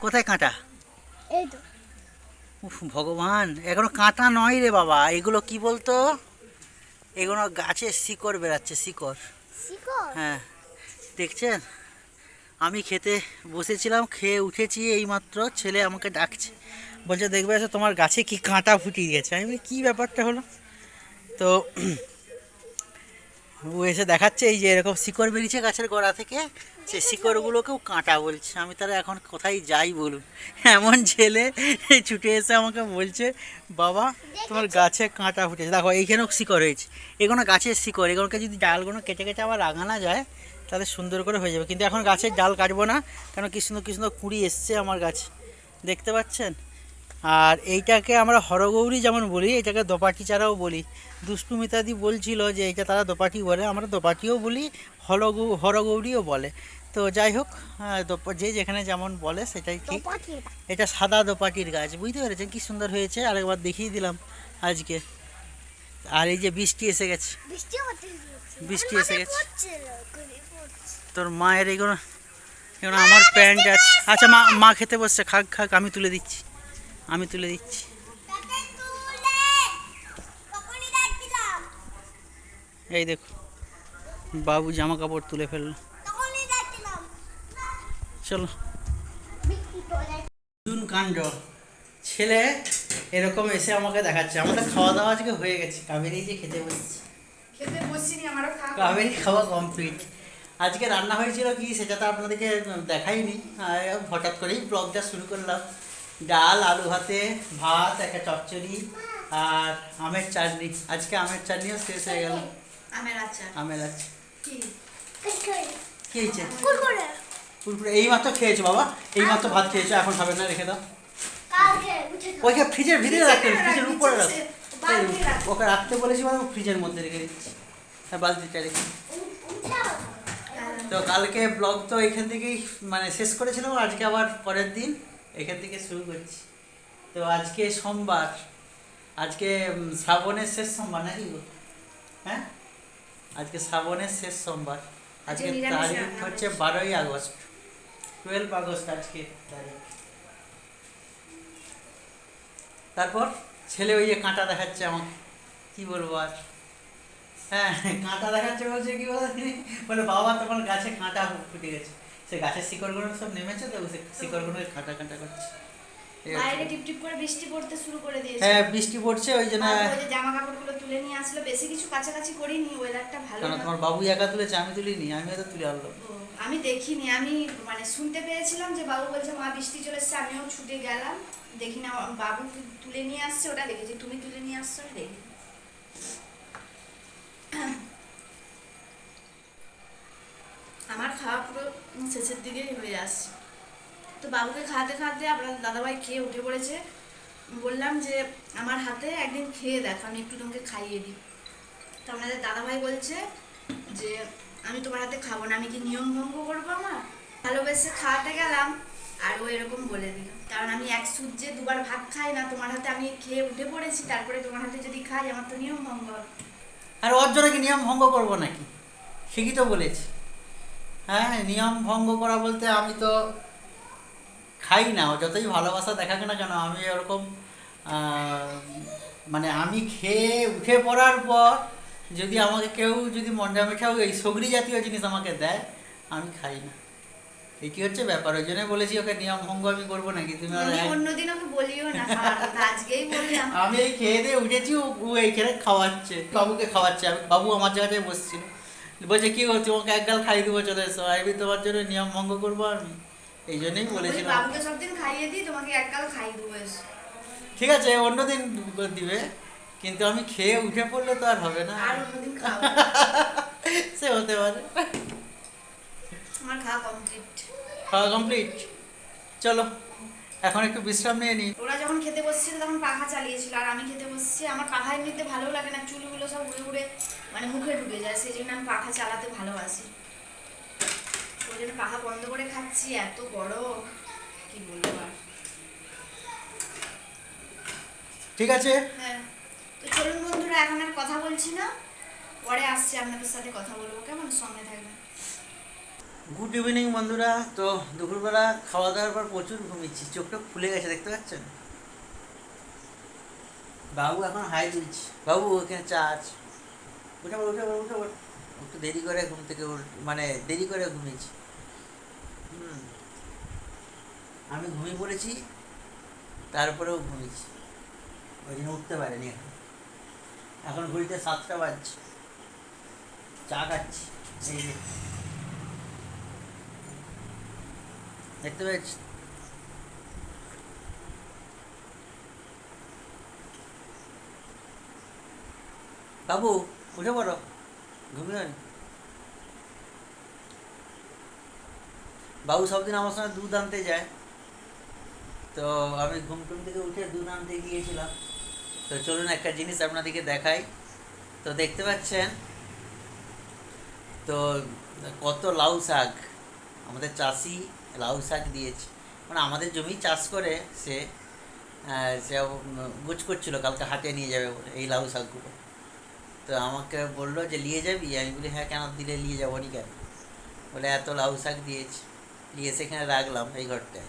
কোথায় কাঁটা? এই তো। উফ ভগবান এগুলো কাঁটা নয় রে বাবা। এগুলো কি বলতো? এগুলো গাছের শিকড় বেরাচ্ছে শিকড়? হ্যাঁ। দেখছেন? আমি খেতে বসেছিলাম খেয়ে উঠেছি এইমাত্র ছেলে আমাকে ডাকছে। বলছে দেখবে এসে তোমার গাছে কি কাঁটা ফুটিয়ে গেছে। আমি বলি, কী ব্যাপারটা হলো? তো ও এসে দেখাচ্ছে এই যে এরকম শিকড় বেরিয়েছে গাছের গোড়া থেকে। সে শিকড়গুলোকেও কাঁটা বলছে। আমি তারা এখন কোথায় যাই বলুন? এমন ছেলে ছুটে এসে আমাকে বলছে বাবা তোমার গাছে কাঁটা ফুটেছে। দেখো এইখানেও শিকড় হয়েছে এগুলো গাছের শিকড় এগুলোকে যদি ডালগুলো কেটে কেটে আবার লাগানো যায় তাহলে সুন্দর করে হয়ে যাবে। কিন্তু এখন গাছের ডাল কাটবো না কেন কি সুন্দর কি সুন্দর কুড়ি এসছে আমার গাছে। দেখতে পাচ্ছেন? আর এইটাকে আমরা হরগৌরী যেমন বলি এটাকে দোপাটি চারাও বলি। দুষ্টু মিতাদি বলছিল যে এটা তারা দোপাটি বলে আমরা দোপাটিও বলি হরগৌ হরগৌরীও বলে। তো যাই হোক দোপা- যে যেখানে যেমন বলে সেটাই ঠিক। এটা। সাদা দোপাটির গাছ বুঝতে পেরেছেন কি সুন্দর হয়েছে? আরেকবার দেখিয়ে দিলাম আজকে। আর এই যে বৃষ্টি এসে গেছে। বৃষ্টি এসে গেছে। তোর মায়ের এইগুলো এগুলো আমার প্যান্ট আছে? আচ্ছা মা মা খেতে বসছে। খাক খাক আমি তুলে দিচ্ছি। আমি তুলে দিচ্ছি। এই দেখো বাবু জামা কাপড় তুলে ফেলল। চলো। নতুন কাণ্ড। ছেলে এরকম এসে আমাকে দেখাচ্ছে। আমাদের খাওয়া দাওয়া আজকে হয়ে গেছে। কাবেরি যে খেতে বসছে। খেতে বসিনি আমারও কাবেরি খাওয়া কমপ্লিট। আজকে রান্না হয়েছিল কি সেটা তো আপনাদেরকে দেখাইনি। হঠাৎ করেই ব্লগটা শুরু করলাম। ডাল আলু ভাতে ভাত একটা চচ্চড়ি আর আমের চাটনি। আজকে আমের চাটনিও শেষ হয়ে গেল। আমের আচার। আমের আছে কি? কি হয়েছে? কুরকুরে এই মাত্র খেয়েছো বাবা এইমাত্র ভাত খেয়েছো এখন খাবে না রেখে দাও। ওইকে ফ্রিজের ভিতরে রাখতে ফ্রিজের উপরে রাখ। ওকে রাখতে বলেছি মানে ফ্রিজের মধ্যে রেখে দিচ্ছি। হ্যাঁ বালতিটা রেখে তো কালকে ব্লগ তো এখান থেকেই মানে শেষ করেছিলাম আজকে আবার পরের দিন এখান থেকে শুরু করছি। তো আজকে সোমবার আজকে শ্রাবণের শেষ সোমবার নাকি হ্যাঁ? আজকে শ্রাবণের শেষ সোমবার। আজকে আজকে তারিখ হচ্ছে বারোই আগস্ট। টুয়েলভ আগস্ট আজকে তারিখ। তারপর ছেলে ওই যে কাঁটা দেখাচ্ছে আমাকে কি বলব আর? হ্যাঁ কাঁটা দেখাচ্ছে বলছে কি বলে বলে বাবা তোমার গাছে কাঁটা ফুটে গেছে। সে গাছের শিকড়গুলো সব নেমেছে তো সে শিকড়গুলো কাঁটা কাঁটা করছে। বাইরে টিপ টিপ করে বৃষ্টি পড়তে শুরু করে দিয়েছে। হ্যাঁ বৃষ্টি পড়ছে ওই জন্য জামা কাপড়গুলো তুলে নিয়ে আসলো। বেশি কিছু কাছাকাছি করিনি ওয়েদারটা ভালো না। তোমার বাবু একা তুলেছে? আমি তুলিনি আমিও তো তুলে আনলাম। আমি দেখিনি, আমি মানে শুনতে পেয়েছিলাম যে বাবু বলছে, মা, বৃষ্টি চলে এসছে, আমিও ছুটে গেলাম। দেখি না, বাবু তুলে নিয়ে আসছে ওটা দেখেছি তুমি তুলে নিয়ে আসছো দেখি। আমার খাওয়া পুরো শেষের দিকেই হয়ে আসছে। তো বাবুকে খাওয়াতে খাওয়াতে আপনার দাদাভাই খেয়ে উঠে পড়েছে। বললাম যে, আমার হাতে একদিন খেয়ে দেখ, আমি একটু তোমাকে খাইয়ে দিই। তো আপনাদের দাদাভাই বলছে যে আমি তোমার হাতে খাব না, আমি কি নিয়ম ভঙ্গ করব আমার? ভালোবেসে খাওয়াতে গেলাম, আর ও এরকম বলে দিল। কারণ আমি এক সূর্যে দুবার ভাত খাই না, তোমার হাতে আমি খেয়ে উঠে পড়েছি, তারপরে তোমার হাতে যদি খাই, আমার তো নিয়ম ভঙ্গ হবে। আর ওর জন্য কি নিয়ম ভঙ্গ করব নাকি? ঠিকই তো বলেছি। হ্যাঁ নিয়ম ভঙ্গ করা বলতে আমি তো খাই না যতই ভালোবাসা দেখাক না কেন, আমি ওরকম মানে আমি খেয়ে উঠে পড়ার পর যদি আমাকে কেউ যদি মন্ডা মিঠাও এই সগরি জাতীয় জিনিস আমাকে দেয় আমি খাই না। এটি হচ্ছে ব্যাপার ওই জন্য বলেছি ওকে নিয়ম ভঙ্গ আমি করব নাকি তুমি অন্যদিন ওকে বলিও না আজকেই বললাম। আমি এই খেয়ে দিয়ে উঠেছি ও এইখানে খাওয়াচ্ছে বাবুকে খাওয়াচ্ছে আমি বাবু আমার জায়গায় বসছিল। বলছে কি হচ্ছে ওকে এক গাল খাই দেবো চলে এসো। আমি তোমার জন্য নিয়ম ভঙ্গ করব আমি। এই জন্যই বলি, বলেছিলাম। বাবুকে সব দিন খাইয়ে দিই তোমাকে একগাল খাই দেবো। ঠিক আছে অন্যদিন দিবে। কিন্তু আমি খেয়ে উঠে পড়লে তো আর হবে না। আর অন্যদিন খাব। সে হতে পারে। আমার খাওয়া কমপ্লিট খাওয়া কমপ্লিট চলো এখন একটু বিশ্রাম নিয়ে নিই। ওরা যখন খেতে বসছিল তখন পাখা চালিয়েছিল আর আমি খেতে বসছি আমার পাখা এমনিতে ভালো লাগে না চুলগুলো সব উড়ে উড়ে মানে মুখে ঢুকে যায় সেই জন্য আমি পাখা চালাতে ভালোবাসি। ওই জন্য পাখা বন্ধ করে খাচ্ছি এত বড় কি বলব আর। ঠিক আছে হ্যাঁ তো চলুন বন্ধুরা এখন আর কথা বলছি না। পরে আসছি, আপনাদের সাথে কথা বলব। কেমন? সঙ্গে থাকবেন। গুড ইভিনিং বন্ধুরা। তো দুপুরবেলা খাওয়া দাওয়ার পর প্রচুর ঘুমিয়েছি চোখটা খুলে গেছে, দেখতে পাচ্ছেন? বাবু এখন হাই দিচ্ছি বাবু ওখানে চা আছে। উঠে পড় উঠে পড় উঠে পড়। একটু দেরি করে ঘুম থেকে মানে দেরি করে ঘুমিয়েছি। হুম। আমি ঘুমিয়ে পড়েছি, তারপরেও ঘুমিয়েছি। ওই জন্য উঠতে পারেনি এখন। এখন ঘড়িতে সাতটা বাজছে। চা খাচ্ছি। এই যে। দেখতে পেয়েছি? বাবু, উঠে পড়ো। ঘুমিয়ে। বাবু সবদিন আমার সঙ্গে দুধ আনতে যায়। তো আমি ঘুম টুম থেকে উঠে দুধ আনতে গিয়েছিলাম। তো চলুন একটা জিনিস আপনাদেরকে দেখাই। তো দেখতে পাচ্ছেন, তো কত লাউ শাক। আমাদের চাষি লাউ শাক দিয়েছে। মানে আমাদের জমি চাষ করে সে সে গুছ করছিল, কালকে হাটে নিয়ে যাবে বলে এই লাউ শাকগুলো। তো আমাকে বলল যে, নিয়ে যাবি? আমি বলি হ্যাঁ কেন দিলে নিয়ে যাব নি কেন? বলে, এত লাউ শাক দিয়েছে। নিয়ে সেখানে রাখলাম এই ঘরটায়।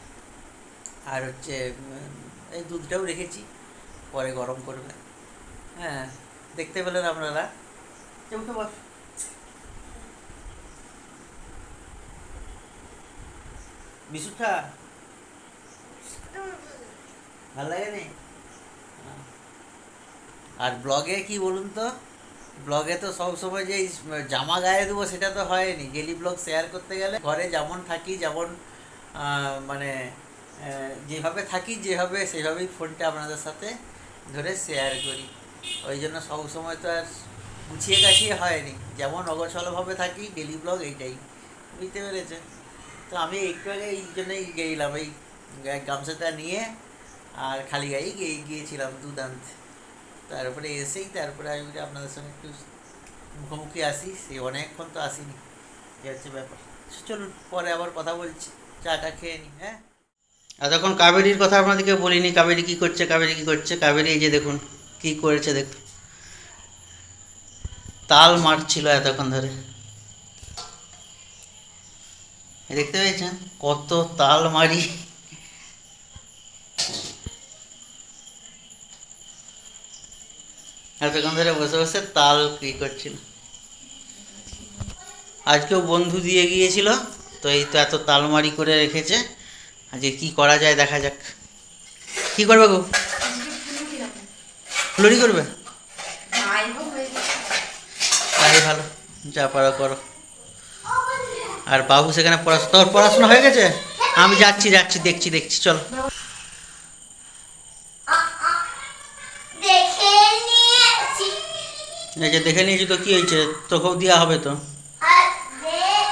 আর হচ্ছে, এই দুধটাও রেখেছি। পরে গরম করবে। হ্যাঁ দেখতে পেলেন আপনারা। উঠে বস। ভালো লাগে নি আর ব্লগে কি বলুন তো? ব্লগে তো সব সময় যে জামা গায়ে দেবো সেটা তো হয়নি। ডেলি ব্লগ শেয়ার করতে গেলে ঘরে যেমন থাকি যেমন মানে যেভাবে থাকি যেভাবে সেভাবেই ফোনটা আপনাদের সাথে ধরে শেয়ার করি। ওই জন্য সব সময় তো আর গুছিয়ে গাছিয়ে হয়নি। যেমন অগোছলভাবে থাকি ডেলি ব্লগ এইটাই। বুঝতে পেরেছে? তো আমি একটু আগে এই জন্যই গেলাম, এই গামছাটা নিয়ে আর খালি গায়েই গিয়ে গিয়েছিলাম দুদান্ত। তারপরে এসেই তারপরে আমি আপনাদের সঙ্গে একটু মুখোমুখি আসি। সে অনেকক্ষণ তো আসিনি। এই হচ্ছে ব্যাপার। চলুন, পরে আবার কথা বলছি। চাটা খেয়ে নি হ্যাঁ? এতক্ষণ কাবেরির কথা আপনাদেরকে বলিনি, কাবেরি কী করছে, কাবেরি কী করছে, কাবেরি এই যে দেখুন, কী করেছে দেখুন তাল মারছিল এতক্ষণ ধরে। দেখতে পেয়েছেন? কত তাল মারি। এতক্ষণ ধরে বসে বসে তাল কি করছিল। আজকেও বন্ধু দিয়ে গিয়েছিল, তো এই তো এত তালমারি করে রেখেছে। আজকে কি করা যায় দেখা যাক। কি করবে গো? ফুলুরি করবে? তাই ভালো যা পারো করো। আর বাবু সেখানে পড়াশোনা তোর পড়াশোনা হয়ে গেছে? আমি যাচ্ছি যাচ্ছি দেখছি দেখছি চলো। দেখে নিয়েছি। তো কি হয়েছে? তোকেও দেওয়া হবে তো আর দেখ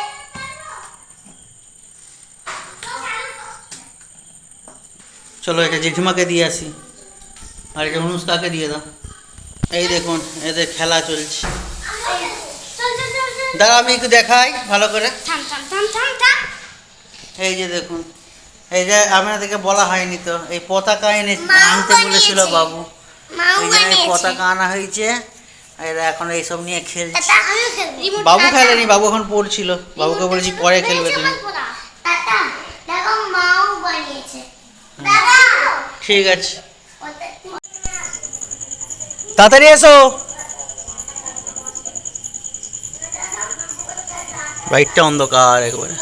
চলো এটা জেঠিমাকে দিয়ে আসি। আর এটা অনুষ্কাকে দিয়ে দাও। এই দেখুন এদের খেলা চলছে। চল চল চল চল দাঁড়া আমি একটু দেখাই ভালো করে। থাম থাম থাম থাম থাম। এই যে দেখুন এই যে আপনাদেরকে বলা হয়নি তো এই পতাকা এনে আনতে বলেছিল বাবু। এই এই পতাকা আনা হয়েছে এরা এখন এইসব নিয়ে খেলছে। বাবু খেলেনি বাবু এখন পড়ছিল। বাবুকে বলেছি পরে খেলবে তুমি। দাদা ঠিক আছে। তাড়াতাড়ি এসো। বাইকটা অন্ধকার একবারে।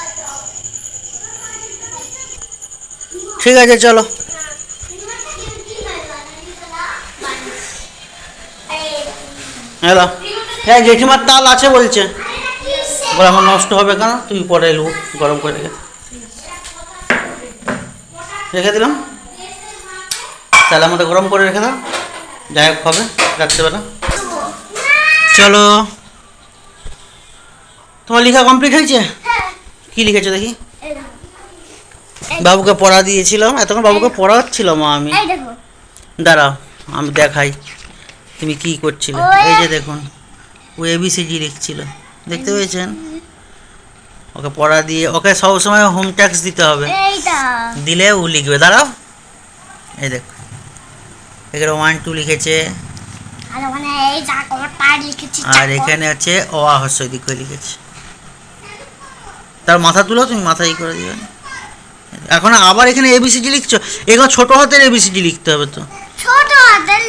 ঠিক আছে চলো। হ্যালো হ্যাঁ জেঠিমার তাল আছে বলছে। বলে আমার নষ্ট হবে কেন? তুমি পরে এলু গরম করে রেখে রেখে দিলাম। তাহলে আমাদের গরম করে রেখে দাও। যাই হোক হবে। রাত্রেবেলা চলো। তোমার লেখা কমপ্লিট হয়েছে? কি লিখেছো দেখি? বাবুকে পড়া দিয়েছিলাম। এতক্ষণ বাবুকে পড়াচ্ছিলাম আমি। দাঁড়াও আমি দেখাই। তুমি কি করছিলে? এই যে দেখুন ও এবিসিডি লিখছিল। দেখতে পেয়েছেন? ওকে পড়া দিয়ে ওকে সবসময় হোম ট্যাক্স দিতে হবে। দিলে ও লিখবে। দাঁড়াও। এই দেখ। এখানে ওয়ান টু লিখেছে। আর এখানে আছে অ হস্যদিক লিখেছে। তার মাথা তুলো তুমি মাথায় ই করে দিবে। এখন আবার এখানে এবিসিডি লিখছো? এগুলো ছোট হাতের এবিসিডি লিখতে হবে তো। ছোট হাতের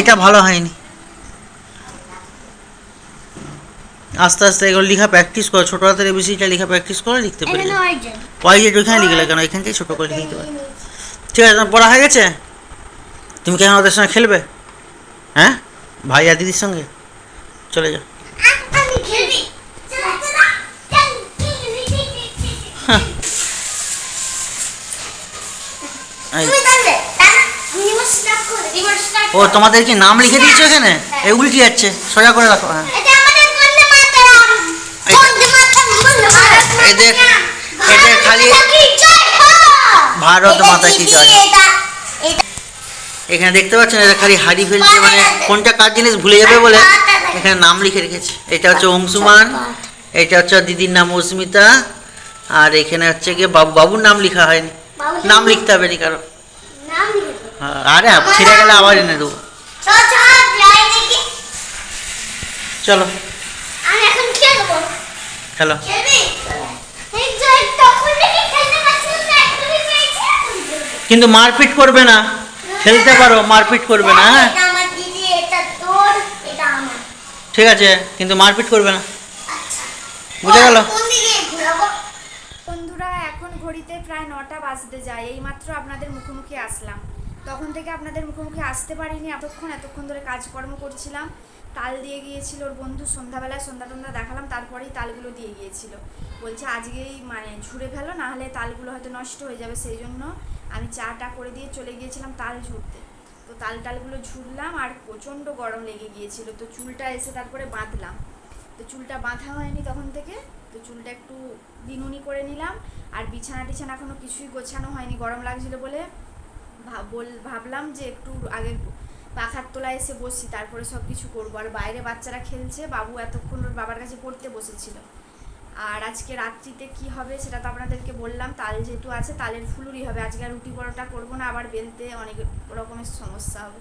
এটা ভালো হয়নি। আস্তে আস্তে এগুলো লেখা প্র্যাকটিস করো। ছোট হাতের এবিসিডিটা লেখা প্র্যাকটিস করো লিখতে পারি এখানে ওয়াই জেড ওইখানে লিখলে কেন? এখান থেকে ছোট করে লিখতে পারি। ঠিক আছে পড়া হয়ে গেছে? তুমি কেন ওদের সঙ্গে খেলবে? হ্যাঁ? ভাই আর দিদির সঙ্গে? চলে যাও। হ্যাঁ। ও তোমাদের কি নাম লিখে দিয়েছ এখানে? এই উল্টি যাচ্ছে। সোজা করে রাখো হ্যাঁ। এদের- এদের খালি- ভারত? মাতা কি জয়? এখানে দেখতে পাচ্ছেন এটা খালি হাড়ি ফেলছে মানে কোনটা কার জিনিস ভুলে যাবে বলে এখানে নাম লিখে রেখেছে। এটা হচ্ছে অংশুমান এটা হচ্ছে দিদির নাম অস্মিতা আর এখানে হচ্ছে গিয়ে বাবু বাবুর নাম লেখা হয়নি। নাম লিখতে হবে নি কারও। হ্যাঁ, আরে ছিঁড়ে গেলে আবার এনে দেবো। চল খেলো। খেলব। কিন্তু মারপিট করবে না। খেলতে পারো মারপিট করবে না হ্যাঁ? এটা আমার দিদি এটা তোর এটা আমার। ঠিক আছে কিন্তু মারপিট করবে না। আচ্ছা। বুঝে গেল? বন্ধুরা এখন ঘড়িতে প্রায় নটা বাজতে যায় এইমাত্র আপনাদের মুখোমুখি আসলাম। তখন থেকে আপনাদের মুখোমুখি আসতে পারিনি এতক্ষণ এতক্ষণ ধরে কাজকর্ম করছিলাম। তাল দিয়ে গিয়েছিল ওর বন্ধু সন্ধ্যাবেলায় সন্ধ্যা টন্ধা দেখালাম তারপরেই তালগুলো দিয়ে গিয়েছিল। বলছে আজকেই মানে ঝুড়ে ফেলো না হলে তালগুলো হয়তো নষ্ট হয়ে যাবে সেই জন্য আমি চাটা করে দিয়ে চলে গিয়েছিলাম তাল ঝুড়তে তো তাল টালগুলো ঝুড়লাম আর প্রচণ্ড গরম লেগে গিয়েছিল। তো চুলটা এসে তারপরে বাঁধলাম। তো চুলটা বাঁধা হয়নি তখন থেকে। তো চুলটা একটু বিনুনি করে নিলাম। আর বিছানা টিছানা এখনও কিছুই গোছানো হয়নি। গরম লাগছিল বলে বল- ভাবলাম যে একটু আগে পাখার তলায় এসে বসি, তারপরে সব কিছু করব। আর বাইরে বাচ্চারা খেলছে, বাবু এতক্ষণ ওর বাবার কাছে পড়তে বসেছিল। আর আজকে রাত্রিতে কি হবে সেটা তো আপনাদেরকে বললাম। তাল যেহেতু আছে, তালের ফুলুরি হবে। আজকে আর রুটি পরোটা করব না, আবার বেলতে অনেক রকমের সমস্যা হবে।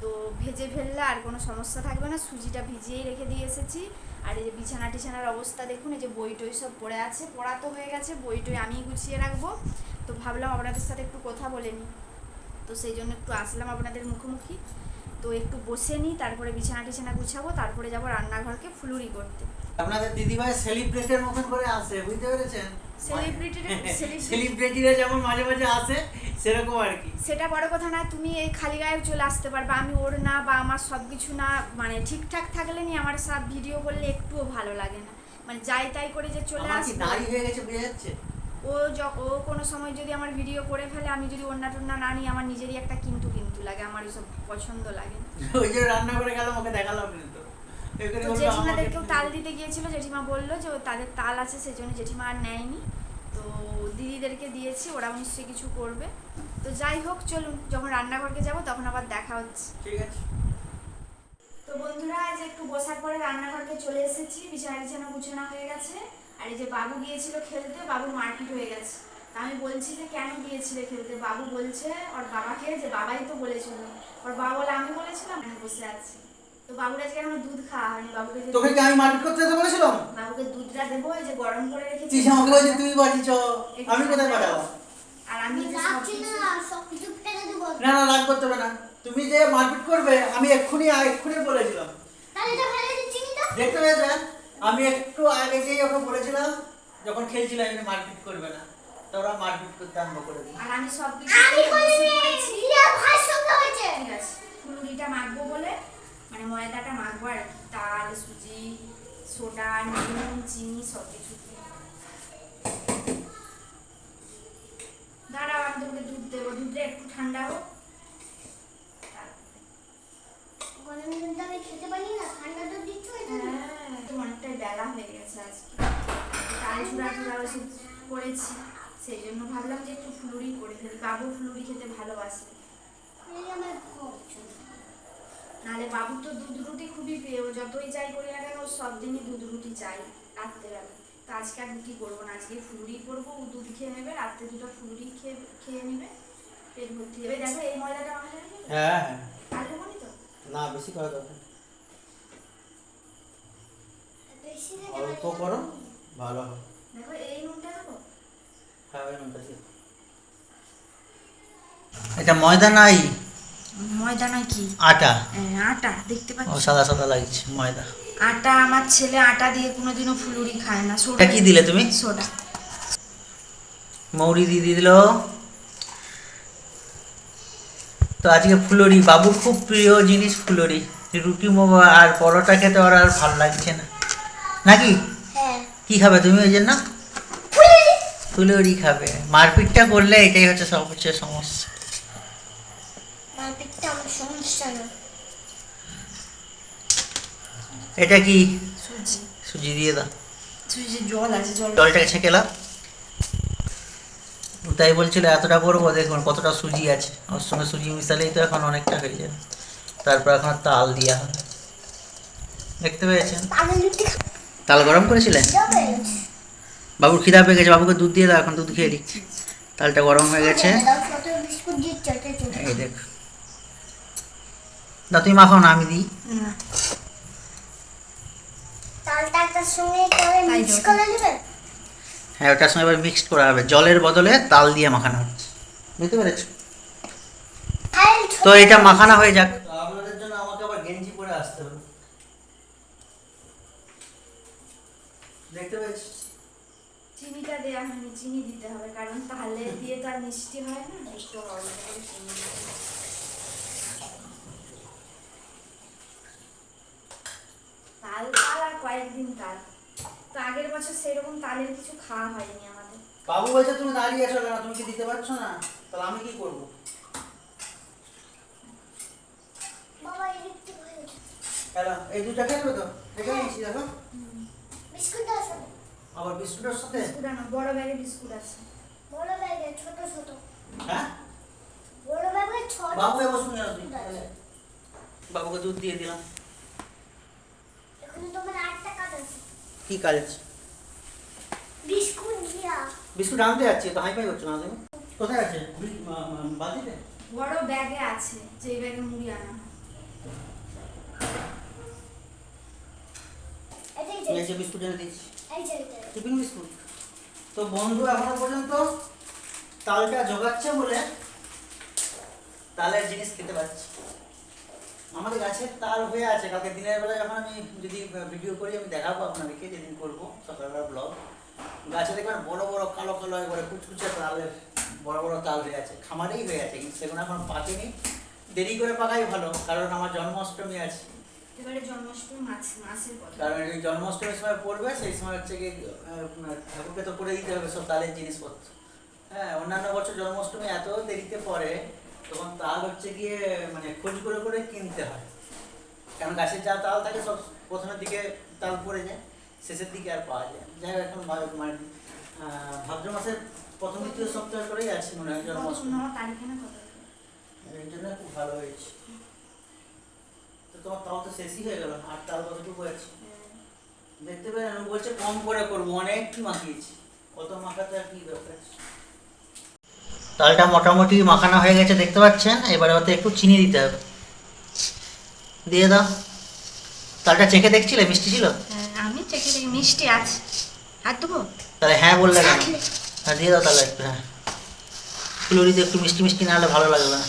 তো ভেজে ফেললে আর কোনো সমস্যা থাকবে না। সুজিটা ভিজিয়েই রেখে দিয়ে এসেছি। আর এই যে বিছানা টিছানার অবস্থা দেখুন, এই যে বই টই সব পড়ে আছে। পড়া তো হয়ে গেছে, বই টই আমিই গুছিয়ে রাখব। তো ভাবলাম আপনাদের সাথে একটু কথা বলে নিই। তো সেই জন্য একটু আসলাম আপনাদের মুখোমুখি। তো একটু বসে নিই, তারপরে বিছানা টিছানা গুছাবো, তারপরে যাব রান্নাঘরকে ফুলুরি করতে। আপনাদের দিদিভাই সেলিব্রেটের মতন করে আসে বুঝতে পেরেছেন? সেলিব্রিটিরা যেমন মাঝে মাঝে আসে সেরকম আর কি। সেটা বড় কথা না তুমি এই খালি গায়ে চলে আসতে পারবে। আমি ওর না বা আমার সব কিছু না মানে ঠিকঠাক থাকলে নি আমার সব ভিডিও করলে একটুও ভালো লাগে না। মানে যাই তাই করে যে চলে আসবে। নারী হয়ে গেছে বোঝা যাচ্ছে? ও ও কোনো সময় যদি আমার ভিডিও করে ফেলে আমি যদি অন্য টন্যা না নিই আমার নিজেরই একটা কিন্তু কিন্তু লাগে আমার ওইসব পছন্দ লাগে না। ওই যে রান্না করে গেলাম ওকে দেখালাম না তো জেঠিমাদেরকেও তাল দিতে গিয়েছিল জেঠিমা বলল যে তাদের তাল আছে সেই জন্য জেঠিমা আর নেয়নি। তো দিদিদেরকে দিয়েছি ওরা নিশ্চয়ই কিছু করবে। তো যাই হোক চলুন যখন রান্নাঘরকে যাব তখন আবার দেখা হচ্ছে। ঠিক আছে। তো বন্ধুরা আজ একটু বসার পরে রান্নাঘরকে চলে এসেছি। বিছানা বিছানা গুছানো হয়ে গেছে। আর এই যে বাবু গিয়েছিল খেলতে বাবুর মারপিট হয়ে গেছে। আমি বলছি যে কেন গিয়েছিলে খেলতে? বাবু বলছে ওর বাবাকে যে বাবাই তো বলেছিল। ওর বাবা বলে আমি বলেছিলাম আমি বসে আছি। তো বাবুর আজকে এখনও দুধ খাওয়া হয়নি বাবুকে তোকে কি আমি মারপিট করতে যেতে বলেছিলাম? বাবুকে দুধটা দেবো যে গরম করে রেখেছি। তুই আমাকে বলছিস তুই বাড়িছ আমি কোথায় পাঠাবো? আর আমি রাখছি না সব কিছু ফেলে দেবো। না না রাগ করতে হবে না। তুমি যে মারপিট করবে আমি এক্ষুনি এক্ষুনি বলেছিলাম। তাহলে এটা ফেলে দিচ্ছি না দেখতে পেয়েছেন আমি একটু আগে যেই ওকে বলেছিলাম যখন খেলছিলাম মারপিট করবে না। তো ওরা মারপিট করতে আরম্ভ করে দিল। আর আমি সব কিছু আমি রিয়া ভাই সঙ্গে হয়েছে। ঠিক আছে ফুলুরিটা মাখবো বলে মানে ময়দাটা মাখবো আর তাল সুজি, সোডা নুন চিনি সব কিছু দাঁড়াও, আমি তোমাকে দুধ দেবো। দুধটা একটু ঠান্ডা হোক। খেতে পারি না ঠান্ডা অনেকটাই বেলা হয়ে গেছে আজকে। ওসব করেছি, সেই জন্য ভাবলাম যে একটু ফুলুরি করে ফেলি। বাবু ফুলুরি খেতে ভালোবাসে। আমার। নাহলে বাবু তো দুধ রুটি খুবই প্রিয় যতই যাই করি না কেন ও সব দিনই দুধ রুটি চাই রাত্রেবেলা। তো আজকে আর রুটি করব না আজকে ফুলুরি করব ও দুধ খেয়ে নেবে রাত্রে দুটো ফুলুরি খেয়ে খেয়ে নেবে পেট ভর্তি যাবে দেখো এই ময়দাটা আমার হ্যাঁ হ্যাঁ। আর তো? না বেশি করা দরকার অল্প করো ভালো হবে। দেখো এই নুনটা এটা ময়দা নাই। ময়দা নয় কি? আটা। হ্যাঁ, আটা দেখতে ও পাচ্ছি। সাদা সাদা লাগছে ময়দা। আটা আমার ছেলে আটা দিয়ে কোনোদিনও ফুলুরি খায় না সোডা। কি দিলে তুমি? সোডা। মৌরি দিয়ে দিল। তো আজকে ফুলরি বাবুর খুব প্রিয় জিনিস ফুলরি। রুটি মোবা আর পরোটা খেতে ওর আর ভালো লাগছে না। নাকি? হ্যাঁ। কি খাবে তুমি ওই জন্য? ফুলরি খাবে। মারপিটটা করলে এটাই হচ্ছে সবচেয়ে সমস্যা। মারপিটটা আমার সমস্যা না এটা কি? সুজি সুজি দিয়ে দাও। সুজি জল আছে জল জলটাকে ছেঁকে লাও তাই বলছিল এতটা করব দেখুন কতটা সুজি আছে? ওর সঙ্গে সুজি মিশালেই তো এখন অনেকটা হয়ে যাবে। তারপর এখন তাল দেওয়া হবে দেখতে পেয়েছেন? তাল গরম করেছিলেন বাবুর খিদা পেয়ে গেছে। বাবুকে দুধ দিয়ে দাও এখন দুধ খেয়ে দিচ্ছি তালটা গরম হয়ে গেছে। দিয়ে এই দেখ। না তুমি মাখাও না আমি দিই। তালটা একটার সঙ্গে করে মিক্স করে নেবেন হ্যাঁ ওটার সঙ্গে এবার মিক্সড করা হবে। জলের বদলে তাল দিয়ে মাখানো হচ্ছে। বুঝতে পেরেছ? তো এটা মাখানা হয়ে যাক। আপনাদের জন্য আমাকে আবার গেঞ্জি পরে আসতে হবে। দেখতে পেয়েছি? চিনিটা দেওয়া হয়নি চিনি দিতে হবে কারণ তাহলে দিয়ে তো আর মিষ্টি হয় না একটু চিনি দিতে হবে। তাল তাল আর কয়েকদিন তাল। তো আগের বছর সেরকম তালের কিছু খাওয়া হয়নি আমাদের। বাবু বলছে তুমি দাঁড়িয়ে আছো কেন? তুমি কি দিতে পারছ না? তাহলে আমি কি করব? বাবা এই দিকটি হয়ে এই দুটা খেলবে তো? দেখে নিয়েছি দেখো। বিস্কুট আছে। আবার বিস্কুটের সাথে? বিস্কুট আনো বড় ব্যাগে বিস্কুট আছে। বড় ব্যাগে ছোট ছোট। হ্যাঁ? বড় ব্যাগে ছোট বাবু এবার শুনে আসবি বিস্কুট আছে। বাবুকে দুধ দিয়ে দিলাম এখানে তোমার আটটা কাজ আছে কি কাজ আছে? বিস্কুট দিয়া। বিস্কুট আনতে যাচ্ছি তো হাই ফাই করছ না তুমি? কোথায় আছে? বালতিতে? বড় ব্যাগে আছে যে ব্যাগে মুড়ি আনা। এই যে। যে বিস্কুট এনে দিয়েছি। এই যে এটা। Tiffin biscuit. তো বন্ধু এখনও পর্যন্ত তালটা জোগাচ্ছে বলে তালের জিনিস খেতে পাচ্ছি আমাদের গাছের তাল হয়ে আছে। কালকে দিনের বেলা যখন আমি যদি ভিডিও করি আমি দেখাবো আপনাদেরকে যেদিন করব সকালবেলা ব্লগ গাছে দেখবেন বড় বড় কালো কালো একবারে কুচকুচে তালের বড় বড় তাল হয়ে আছে। খামারেই হয়ে আছে। কিন্তু সেগুলো এখন পাকেনি। দেরি করে পাকাই ভালো কারণ আমার জন্মাষ্টমী আছে। কারণ এই জন্মাষ্টমীর সময় পড়বে সেই সময় হচ্ছে কি ঠাকুরকে তো করে দিতে হবে সব তালের জিনিসপত্র। হ্যাঁ অন্যান্য বছর জন্মাষ্টমী এত দেরিতে পড়ে তখন তাল হচ্ছে গিয়ে মানে খোঁজ করে করে কিনতে হয়। কারণ গাছের যা তাল থাকে সব প্রথমের দিকে তাল পড়ে যায় শেষের দিকে আর পাওয়া যায় যাই হোক এখন মানে ভাদ্র মাসের প্রথম দ্বিতীয় সপ্তাহ করেই আছে মনে হয় জন্মাষ্টমী। এই জন্য খুব ভালো হয়েছে। তো তোমার তাও তো শেষই হয়ে গেল আর তাল কতটুকু আছে? দেখতে পেলেন বলছে কম করে করব অনেক মাখিয়েছি। কত মাখাতে আর কি দরকার তালটা মোটামুটি মাখানো হয়ে গেছে দেখতে পাচ্ছেন? এবারে ওতে একটু চিনি দিতে হবে। দিয়ে দাও। তালটা চেখে দেখছিলে? মিষ্টি ছিল? হ্যাঁ, আমি চেখে দেখি মিষ্টি আছে। আর দেবো তাহলে হ্যাঁ বললে কেন? হ্যাঁ দিয়ে দাও তাহলে একটু হ্যাঁ। ফুলুরিতে একটু মিষ্টি মিষ্টি না হলে ভালো লাগবে না।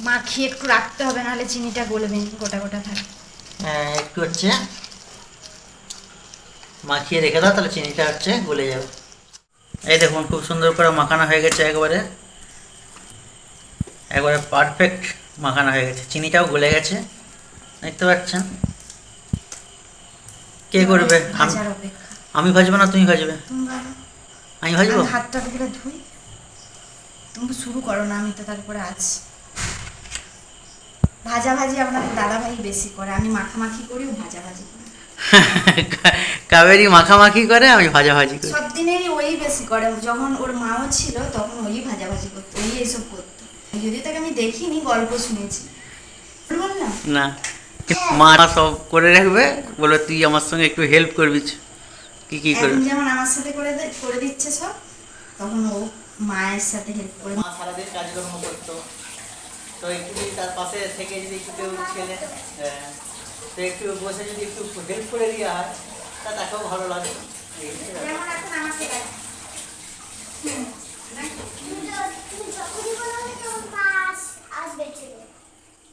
মাখিয়ে একটু রাখতে হবে নাহলে চিনিটা গলবে গোটা গোটা থাকে। হ্যাঁ, একটু হচ্ছে মাখিয়ে রেখে দাও তাহলে চিনিটা হচ্ছে গলে যাবে। এই দেখুন খুব সুন্দর করে মাখানো হয়ে গেছে একবারে। একবারে পারফেক্ট মাখানো হয়ে গেছে। চিনিটাও গলে গেছে। দেখতে পাচ্ছেন? কে করবে? আম- ভাজবো না তুমি ভাজবে? আমি ভাজবো? হাতটা ধুই। তুমি শুরু করো না আমি তো তারপরে আছি। ভাজা ভাজি আপনার দাদা ভাই বেশি করে। আমি মাখামাখি করি ও ভাজা ভাজি করি কাবেরি মাখামাখি করে আমি ভাজাভাজি করি। সব দিনেরই ওই বেশি করে। যখন ওর মাও ছিল তখন ওই ভাজা ভাজি করতো ওই এইসব করতো। যদি তাকে আমি দেখিনি গল্প শুনেছি। বললাম না। মা সব করে রাখবে বলে তুই আমার সঙ্গে একটু হেল্প করবি কি কি করবি? যেমন আমার সাথে করে করে দিচ্ছে সব তখন ও মায়ের সাথে হেল্প করে মা সারাদিন কাজকর্ম করতো। তো একটু তার পাশে থেকে যদি একটু কেউ ছেলে হ্যাঁ, তো একটু বসে যদি একটু হেল্প করে দেওয়া হয় তা তাকেও ভালো লাগে।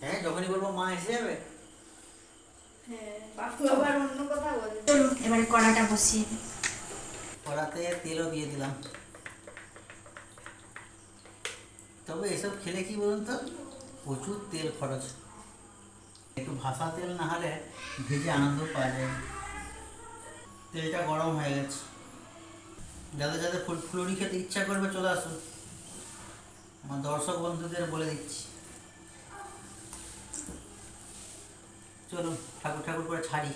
হ্যাঁ যখনই বলব মা এসে যাবে। হ্যাঁ বাপু আবার অন্য কথা বলে চলুন এবারে কড়াটা বসিয়ে কড়াতে তেলও দিয়ে দিলাম। তবে এসব খেলে কি বলুন তো? প্রচুর তেল খরচ। একটু ভাসা তেল না হলে ভেজে আনন্দ পাওয়া যায়। তেলটা গরম হয়ে গেছে। যাদের যাদের ফুল ফুলুরি খেতে ইচ্ছা করবে, চলে আসুন। আমার দর্শক বন্ধুদের বলে দিচ্ছি। চলুন, ঠাকুর ঠাকুর করে ছাড়ি।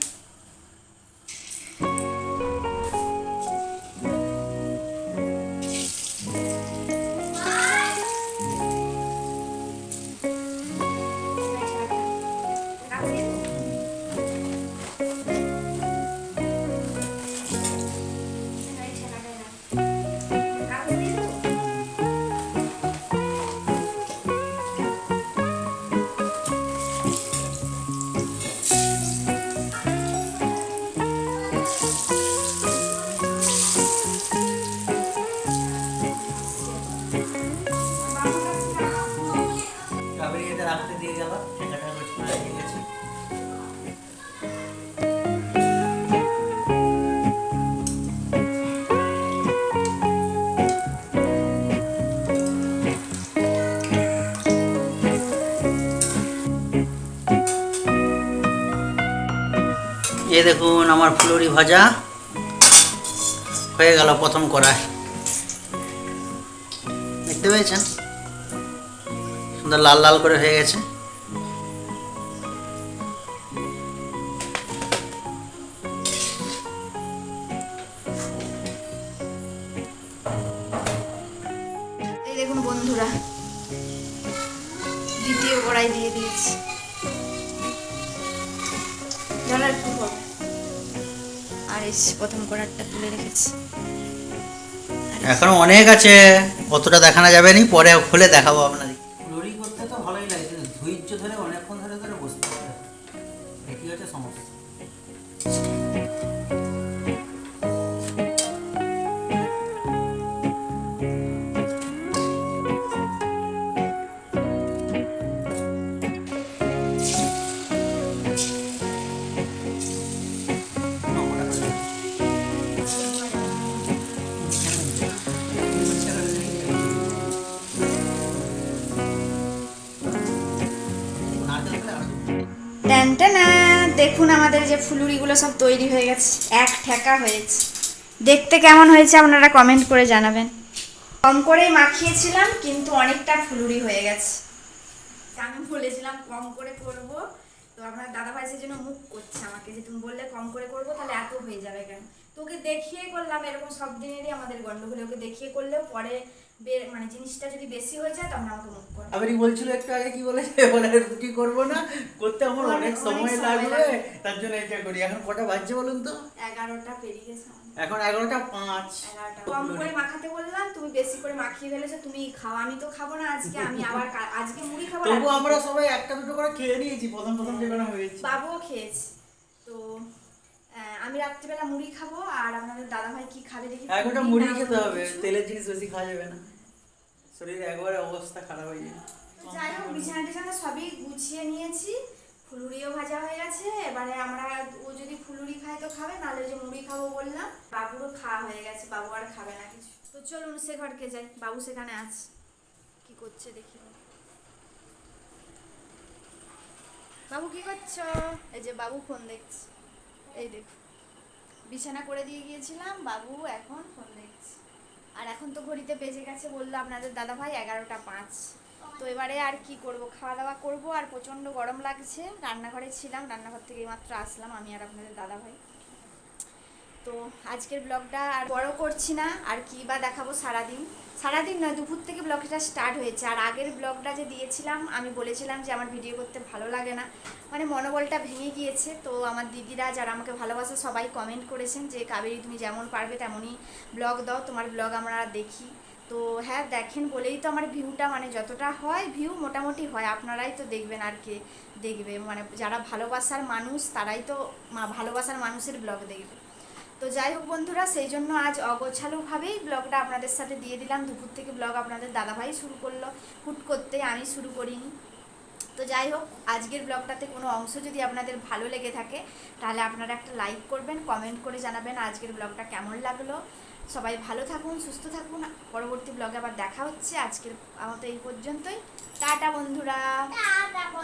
এ দেখুন, আমার ফুলুরি ভাজা হয়ে গেল প্রথম কড়াই। দেখতে পেয়েছেন? সুন্দর লাল লাল করে হয়ে গেছে। এখনও অনেক আছে অতটা দেখানো যাবে নি পরে খুলে দেখাবো আপনাদের। দেখুন আমাদের যে ফুলুরিগুলো সব তৈরি হয়ে গেছে, এক ঠেকা হয়েছে। দেখতে কেমন হয়েছে আপনারা কমেন্ট করে জানাবেন। কম করেই মাখিয়েছিলাম, কিন্তু অনেকটা ফুলুরি হয়ে গেছে। আমি বলেছিলাম, কম করে করব। তো আপনার দাদা ভাই জন্য মুখ করছে আমাকে, যে তুমি বললে কম করে করব, তাহলে এত হয়ে যাবে কেন? তোকে দেখিয়ে করলাম, এরকম সব দিনেরই আমাদের গন্ডগোলে, ওকে দেখিয়ে করলেও পরে মানে জিনিসটা যদি বেশি হয়ে যায় তখন আমাকে মুখ করে। আবার বলছিল একটু আগে কি বলেছে বলে রুটি করব না করতে আমার অনেক- সময় লাগবে। তার জন্য এটা করি। এখন কটা বাজছে বলুন তো? এগারোটা পেরিয়ে গেছে এখন এগারোটা পাঁচ। কম করে মাখাতে বললাম তুমি বেশি করে মাখিয়ে ফেলেছো তুমি খাও। আমি তো খাব না আজকে আমি আবার আজকে মুড়ি খাব তবু আমরা সবাই একটা দুটো করে খেয়ে নিয়েছি প্রথম প্রথম যেখানে হয়েছে। বাবুও খেয়েছে। তো আমি রাত্রিবেলা মুড়ি খাব আর আপনাদের দাদা ভাই কি খাবে দেখি পুরি মুড়ি খেতে হবে তেলের জিনিস বেশি খাওয়া যাবে না। শরীরে একবারে অবস্থা খারাপ হয়ে যাবে। যাই হোক বিছানা টিছানা সবই গুছিয়ে নিয়েছি ফুলুরিও ভাজা হয়ে গেছে এবারে আমরা ও যদি ফুলুরি খায় তো খাবে নাহলে যে মুড়ি খাব বললাম বাবুরও খাওয়া হয়ে গেছে বাবু আর খাবে না কিছু। তো চলুন সে ঘরকে যাই বাবু সেখানে আছে। কি করছে দেখি। বাবু কি করছ? এই যে বাবু ফোন দেখছে। এই দেখ। বিছানা করে দিয়ে গিয়েছিলাম, বাবু এখন ফোন দেখছে। আর এখন তো ঘড়িতে বেজে গেছে বলল আপনাদের দাদা ভাই এগারোটা পাঁচ। তো এবারে আর কি করব? খাওয়া দাওয়া করব আর প্রচণ্ড গরম লাগছে। রান্নাঘরে ছিলাম, রান্নাঘর থেকে মাত্র আসলাম আমি আর আপনাদের দাদা ভাই। তো আজকের ব্লগটা আর বড় করছি না, আর কি বা দেখাবো সারাদিন। সারাদিন নয়, দুপুর থেকে ব্লগটা স্টার্ট হয়েছে। আর আগের ব্লগটা যে দিয়েছিলাম, আমি বলেছিলাম যে আমার ভিডিও করতে ভালো লাগে না। মানে মনোবলটা ভেঙে গিয়েছে। তো আমার দিদিরা যারা আমাকে ভালোবাসে, সবাই কমেন্ট করেছেন যে, কাবেরি, তুমি যেমন পারবে তেমনই ব্লগ দাও। তোমার ব্লগ আমরা দেখি। তো হ্যাঁ দেখেন বলেই তো আমার ভিউটা মানে যতটা হয় ভিউ মোটামুটি হয়। আপনারাই তো দেখবেন আর কে দেখবে। মানে যারা ভালোবাসার মানুষ, তারাই তো ভালোবাসার মানুষের ব্লগ দেখবে। তো যাই হোক বন্ধুরা সেই জন্য আজ অগোছালোভাবেই ব্লগটা আপনাদের সাথে দিয়ে দিলাম। দুপুর থেকে ব্লগ আপনাদের দাদাভাই শুরু করল। হুট করতে আমি শুরু করিনি। তো যাই হোক আজকের ব্লগটাতে কোনো অংশ যদি আপনাদের ভালো লেগে থাকে তাহলে আপনারা একটা লাইক করবেন কমেন্ট করে জানাবেন আজকের ব্লগটা কেমন লাগল। সবাই ভালো থাকুন সুস্থ থাকুন। পরবর্তী ব্লগে আবার দেখা হচ্ছে। আজকের আমার তো এই পর্যন্তই। টাটা বন্ধুরা।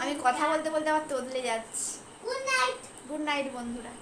আমি কথা বলতে বলতে আবার তোদলে যাচ্ছি। গুড নাইট গুড নাইট বন্ধুরা।